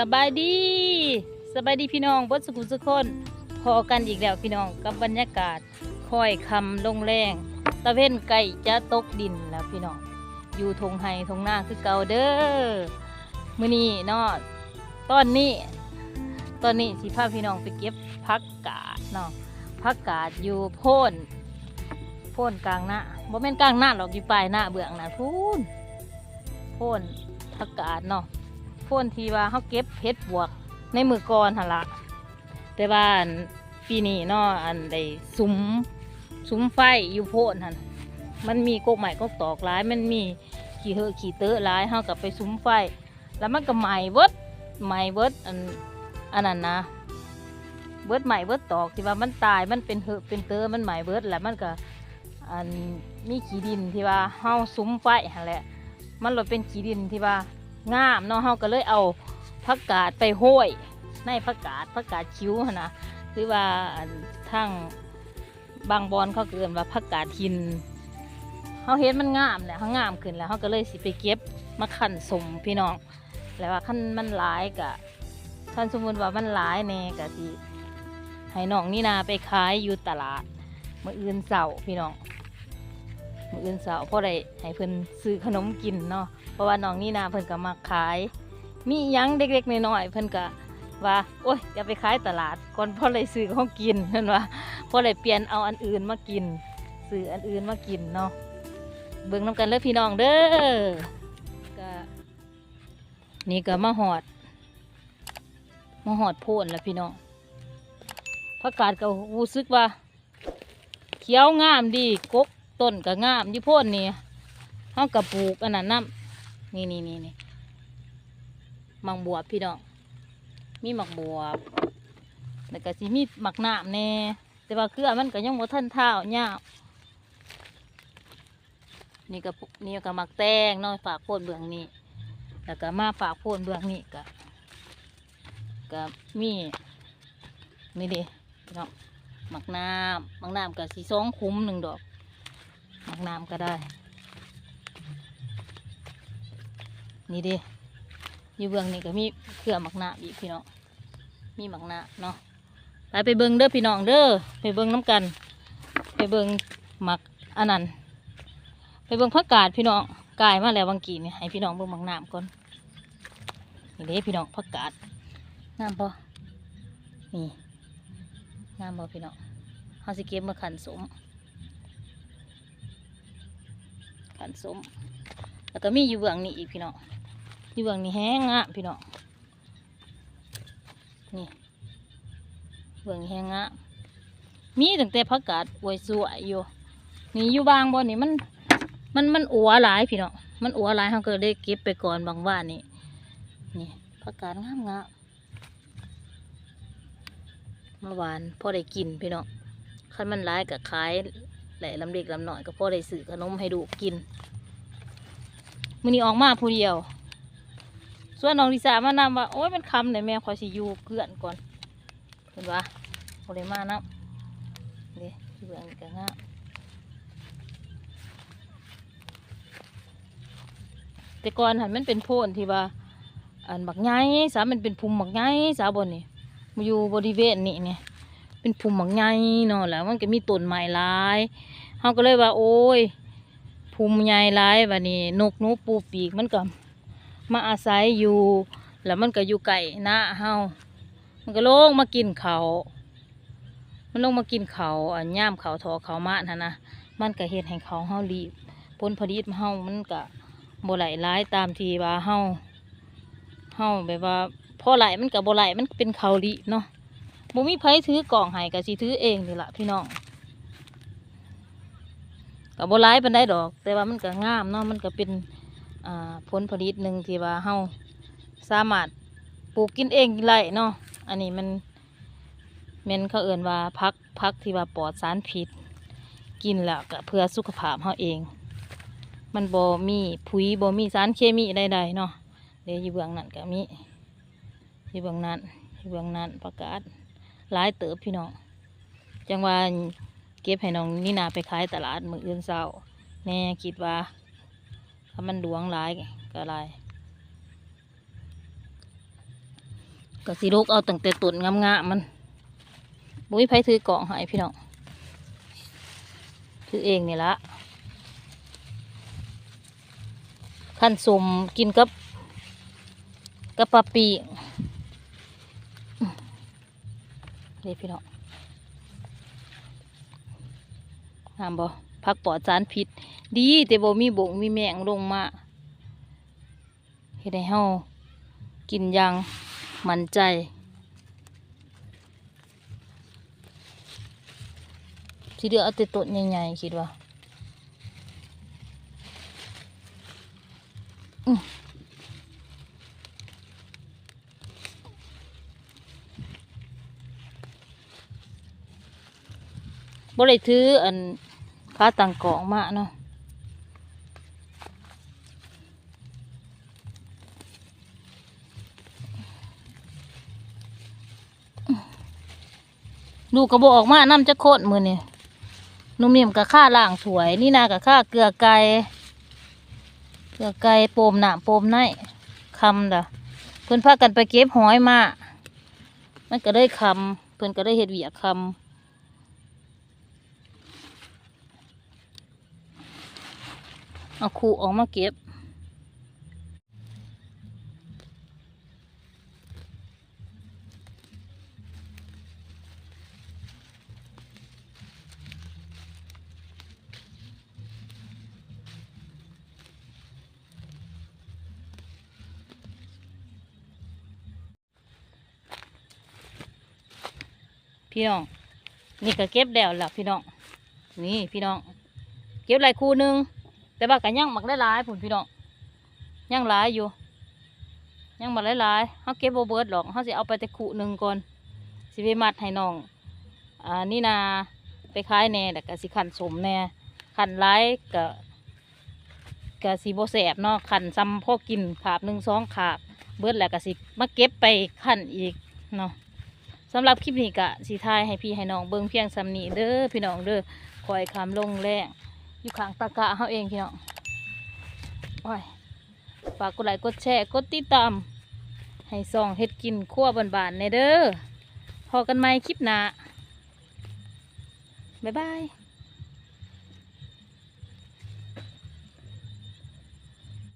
สบายดีสบายดีพี่น้องบดสุขุสุคนพอกันอีกแล้วพี่น้องกับบรรยากาศค่อยคำลงแรงตะเว้นไก่จะตกดินแล้วพี่น้องอยู่ทงไฮทงหน้าคือเก่าเด้อมื้อนี้นาะตอนนี้ ตอนนี้สิพาพี่น้องไปเก็บผักกาดเนาะผักกาดอยู่โพ่นโพ่นกลางหน้าบ่แม่นกลางหน้าหรอกอยู่ปลายหน้าเบื้องหน้าพูนโพ่นผักกาดเนาะ โพ่นที่ว่าเขาเก็บเพชรบวกในมือก่อนหั่นละแต่ว่าปีนี้เนาะอันได้ซุ้มซุ้มไฟอยู่โพนหันมันมีกกใหม่กกตอกหลาย มันมีขี่เหอะขี่เตอะหลายเขากับไปซุ้มไฟ แล้วมันก็ไหม้เบิร์ดไหม้เบิร์ดอันอันนั้นนะเบิร์ดใหม่เบิร์ดตอกที่ว่ามันตายมันเป็นเหอะเป็นเตอะมันไหม้เบิร์ดแล้วมันก็อันมีขี้ดินที่ว่าเฮาซุ้มไฟหั่นแหละ มันเลยเป็นขี้ดินที่ว่า งามเนาะเฮาก็เลยเอาผักกาดไปห้อยในผักกาดผักกาดคิ้วนะหรือว่าทั้งบางบอนเขาเกินว่าผักกาดหินเฮาเห็นมันงามแหละเฮางามขึ้นแล้วเฮาก็เลยสิไปเก็บมาขันสมพี่น้อง แล้วว่าคันมันหลายกะท่านสมมติว่ามันหลายแน่กะสิให้น้องนี่นาไปขายอยู่ตลาดมื้ออื่นเสาร์พี่น้อง มื้ออื่นเสาร์เพราะได้ให้เพิ่นซื้อขนมกินเนาะเพราะว่าน้องนี่นาเพิ่นก็มาขาย มีหยังเด็กๆน้อยๆเพิ่นก็ว่าโอ้ยอย่าไปขายตลาดก่อนพ่อเลยซื้อของกินเพิ่นว่าพ่อเลยเปลี่ยนเอาอันอื่นมากินซื้ออันอื่นมากินเนาะเบิ่งน้ำกันเลยพี่น้องเด้อก็นี่ก็มาหอดมาหอดโพนแล้วพี่น้องผักกาดก็รู้สึกว่าเขียวงามดีกก ต้นก็งามยู่โพนนี่เฮากระปลูกอันนั้นน้ำนี่นี่นี่นี่หมักบวบพี่น้องมีหมักบวบแล้วก็สิมีหมักน้ำแน่แต่ว่าเครือมันก็ยังบ่ทันเท้าเน่านี่ก็นี่ก็หมักแตงน้อยฝากโพดเบื้องนี้แล้วก็มาฝากโพดเบื้องนี้ก็ก็มีนี่ดิพี่น้องหมักน้ำหมักน้ำก็สีสองคุ้มหนึ่งดอก หมักน้ำก็ได้ นี่ดิอยู่เบื้องนี่ก็มีเครือหมักหนาอีกพี่น้องมีหมักหนาเนาะไปไปเบิ้งเด้อพี่น้องเด้อไปเบิ้งน้ำกัน ไปเบิ้งหมักอันนั้นไปเบิ้งผักกาดพี่น้องกายมาแล้วบางกีนี่ให้พี่น้องเบิ้งหมักหนามก่อนนี่เด้พี่น้องผักกาดงามปะนี่งามปะพี่น้องเขาสิเก็บมาขันสม ขันสมแล้วก็มีอยู่เบื้องนี้อีกพี่น้องอยู่เบื้องนี้แห้งอะพี่น้องนี่เบื้องแห้งอะมีตั้งแต่ผักกาดอวยสวยอยู่นี่อยู่บางบอนนี่มันมันมันอัวหลายพี่น้องมันอัวหลายเขาก็ได้เก็บไปก่อนบางว่านี่นี่ผักกาดงามงามเมื่อวานพอได้กินพี่น้องคันมันหลายกับขาย แหล่ลำเล็กลำหน่อยก็พ่อได้ซื้อขนมให้ดูกินมือนี้ออกมาผู้เดียว ส่วนน้องลิซามานำว่า โอ้ยมันคำเลยแม่ขอสิอยู่เพื่อนก่อน เห็นปะโอเลมานะเดี๋ยวเบื่องกันงะแต่ก่อนหันมันเป็นโพนที่ว่าอันบักไงสามันเป็นภูมิบักไงสาบนนี่มาอยู่บริเวณนี้เนี่ย เป็นภูมิบักไงเนาะแล้วมันก็มีต้นไม้หลายเขาก็เลยว่า โอ้ยภูมิใหญ่ร้ายวันนี้นกนูปูปีกมันก็มาอาศัยอยู่ แล้วมันก็อยู่ไก่หน้าเฮามันก็ลงมากินเขามันลงมากินเขาอันย่ามเขาทอเขามานะนะมันก็เฮ็ดให้เขาเฮารีบผลผลิตเฮามันก็บ่ไหลร้ายตามทีว่าเฮาเฮาแบบว่าพอไหลมันก็บ่ไหลมันเป็นเขาวรีเนาะ บ่มีไผถือกล่องให้ก็สิถือเองนี่ล่ะพี่น้องก็บ่ร้ายปานใดดอก แต่ว่ามันก็งามเนาะมันก็เป็นผลผลิตหนึ่งที่ว่าเฮาสามารถปลูกกินเองได้เนาะอันนี้มันแม่นเขาเอื่นว่าพักพักที่ว่าปลอดสารพิษ กินแล้วก็เพื่อสุขภาพเฮาเอง มันบ่มีปุ๋ยบ่มีสารเคมีใดๆเนาะเดี๋ยวอยู่เบื้องนั้นก็มีอยู่เบื้องนั้นอยู่เบื้องนั้นประกาศ หลายเติบพี่น้องจังว่าเก็บให้น้องนี่นาไปขายตลาดมืออื่นเศร้าแน่คิดว่าถ้ามันหลวงหลายก็หลายก็สิลูกเอาตั้งแต่ต้นงามๆมันบุ้ยไผถือกล่องให้พี่น้องถือเองนี่ละขั้นสมกินกับกับปลาปีกอื้อ นี่พี่น้องงามบ่พักปลอดสารพิษ ดีแต่บ่มีบงมีแมงลงมาเฮ็ดให้เฮากินยังมั่นใจสิเดือเอาแต่ต้นใหญ่ๆคิดว่าอื้อ บ่ได้ถืออันค้าตังก่องมาเนาะลูกกระบอกออกมาน้ำจะโคตรมือนี่นุ่มเมียมกับข้าล่างถวย นี่นากับข้าเกลือไก่เกลือไก่โปมหนาโปมไนคำด่ะเพิ่อนพากันไปเก็บหอยมา มันก็ได้คำเพิ่อนก็ได้เห็ดเวียคำ เอาคูออกมาเก็บพี่น้อง นี่ก็เก็บแล้วล่ะพี่น้อง นี่พี่น้อง เก็บลายคู่หนึ่ง แต่ว่าก็ยังหมักได้หลายผุนพี่น้องยังหลายอยู่ยังหมักหลายเขาเก็บโบเบิร์ดหรอกเขาสิเอาไปแต่คู่หนึ่งก่อนสิไปมัดให้น้องอ่านี่นาไปขายแน่แต่ก็สิขันสมแน่ขันหลายก็ก็สิโบแสบเนาะขันซ้ำพ่อกินขาบหนึ่งสองขาบเบิดแหล้วก็สิมาเก็บไปขันอีกเนาะสำหรับคลิปนี้กะสีทายให้พี่ให้น้องเบิ่งเพียงสำนีเด้อพี่น้องเด้อคอยคำลงแรง อยู่ข้างตะกะเขาเองพี่น้องโอ้ยฝากกดไลค์กดแชร์กดติดตามให้ซองเฮ็ดกินขั้วบานๆในเด้อพอกันใหม่คลิปหน้าบ๊ายบาย